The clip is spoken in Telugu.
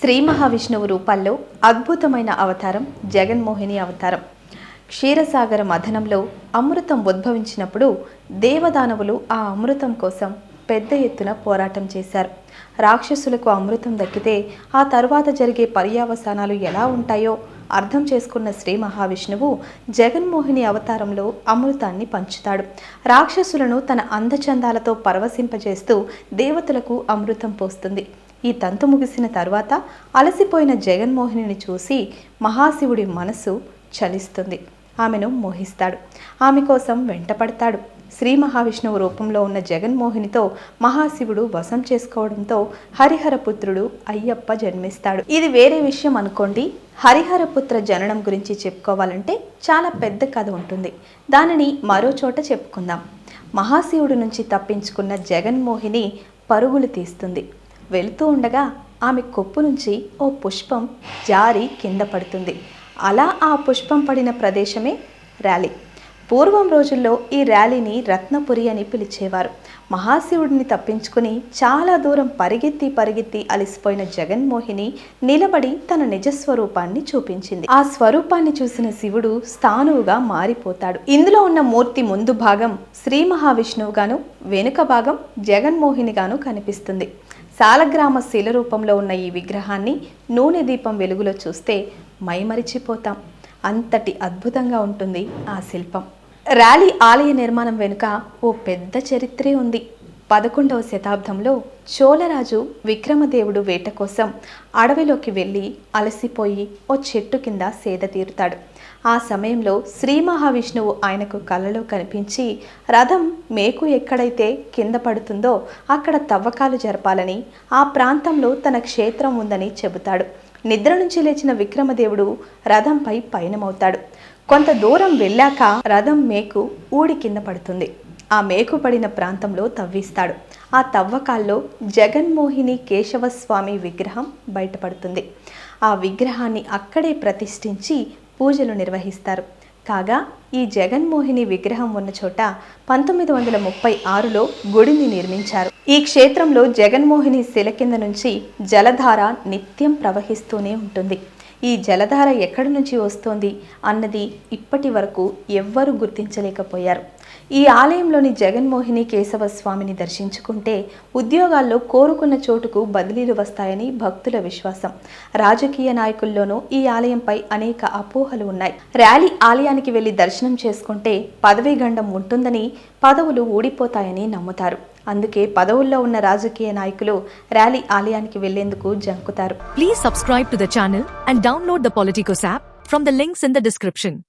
శ్రీ మహావిష్ణువు రూపాల్లో అద్భుతమైన అవతారం జగన్మోహిని అవతారం. క్షీరసాగర మథనంలో అమృతం ఉద్భవించినప్పుడు దేవదానవులు ఆ అమృతం కోసం పెద్ద ఎత్తున పోరాటం చేశారు. రాక్షసులకు అమృతం దక్కితే ఆ తర్వాత జరిగే పర్యావసానాలు ఎలా ఉంటాయో అర్థం చేసుకున్న శ్రీ మహావిష్ణువు జగన్మోహిని అవతారంలో అమృతాన్ని పంచుతాడు. రాక్షసులను తన అందచందాలతో పరవశింపజేస్తూ దేవతలకు అమృతం పోస్తుంది. ఈ తంతు ముగిసిన తర్వాత అలసిపోయిన జగన్మోహిని చూసి మహాశివుడి మనసు చలిస్తుంది. ఆమెను మోహిస్తాడు. ఆమె కోసం వెంటపడతాడు. శ్రీ మహావిష్ణువు రూపంలో ఉన్న జగన్మోహినితో మహాశివుడు వశం చేసుకోవడంతో హరిహరపుత్రుడు అయ్యప్ప జన్మిస్తాడు. ఇది వేరే విషయం అనుకోండి. హరిహరపుత్ర జననం గురించి చెప్పుకోవాలంటే చాలా పెద్ద కథ ఉంటుంది. దానిని మరో చోట చెప్పుకుందాం. మహాశివుడి నుంచి తప్పించుకున్న జగన్మోహిని పరుగులు తీస్తుంది. వెళుతూ ఉండగా ఆమె కొప్పు నుంచి ఓ పుష్పం జారి కింద పడుతుంది. అలా ఆ పుష్పం పడిన ప్రదేశమే ర్యాలీ. పూర్వం రోజుల్లో ఈ ర్యాలీని రత్నపురి అని పిలిచేవారు. మహాశివుడిని తప్పించుకుని చాలా దూరం పరిగెత్తి పరిగెత్తి అలసిపోయిన జగన్మోహిని నిలబడి తన నిజస్వరూపాన్ని చూపించింది. ఆ స్వరూపాన్ని చూసిన శివుడు స్థానువుగా మారిపోతాడు. ఇందులో ఉన్న మూర్తి ముందు భాగం శ్రీ మహావిష్ణువుగాను వెనుక భాగం జగన్మోహినిగాను కనిపిస్తుంది. సాలగ్రామ శిల రూపంలో ఉన్న ఈ విగ్రహాన్ని నూనె దీపం వెలుగులో చూస్తే మైమరిచిపోతాం. అంతటి అద్భుతంగా ఉంటుంది ఆ శిల్పం. ర్యాలీ ఆలయ నిర్మాణం వెనుక ఓ పెద్ద చరిత్రే ఉంది. పదకొండవ శతాబ్దంలో చోళరాజు విక్రమదేవుడు వేట కోసం అడవిలోకి వెళ్ళి అలసిపోయి ఓ చెట్టు కింద సేద తీరుతాడు. ఆ సమయంలో శ్రీ మహావిష్ణువు ఆయనకు కలలో కనిపించి రథం మేకు ఎక్కడైతే కింద పడుతుందో అక్కడ తవ్వకాలు జరపాలని ఆ ప్రాంతంలో తన క్షేత్రం ఉందని చెబుతాడు. నిద్ర నుంచి లేచిన విక్రమదేవుడు రథంపై పయనమవుతాడు. కొంత దూరం వెళ్ళాక రథం మేకు ఊడి కింద పడుతుంది. ఆ మేకు పడిన ప్రాంతంలో తవ్విస్తాడు. ఆ తవ్వకాల్లో జగన్మోహిని కేశవస్వామి విగ్రహం బయటపడుతుంది. ఆ విగ్రహాన్ని అక్కడే ప్రతిష్ఠించి పూజలు నిర్వహిస్తారు. కాగా ఈ జగన్మోహిని విగ్రహం ఉన్న చోట పంతొమ్మిది వందల ముప్పై ఆరులో గుడిని నిర్మించారు. ఈ క్షేత్రంలో జగన్మోహిని శిల కింద నుంచి జలధార నిత్యం ప్రవహిస్తూనే ఉంటుంది. ఈ జలధార ఎక్కడి నుంచి వస్తోంది అన్నది ఇప్పటి వరకు ఎవ్వరూ గుర్తించలేకపోయారు. ఈ ఆలయంలోని జగన్మోహిని కేశవ స్వామిని దర్శించుకుంటే ఉద్యోగాల్లో కోరుకున్న చోటుకు బదిలీలు వస్తాయని భక్తుల విశ్వాసం. రాజకీయ నాయకుల్లోనూ ఈ ఆలయంపై అనేక అపోహలు ఉన్నాయి. ర్యాలీ ఆలయానికి వెళ్ళి దర్శనం చేసుకుంటే పదవీ గండం ఉంటుందని పదవులు ఊడిపోతాయని నమ్ముతారు. అందుకే పదవుల్లో ఉన్న రాజకీయ నాయకులు ర్యాలీ ఆలయానికి వెళ్ళేందుకు జంకుతారు. Please subscribe to the channel and download the Politicos app from the links in the description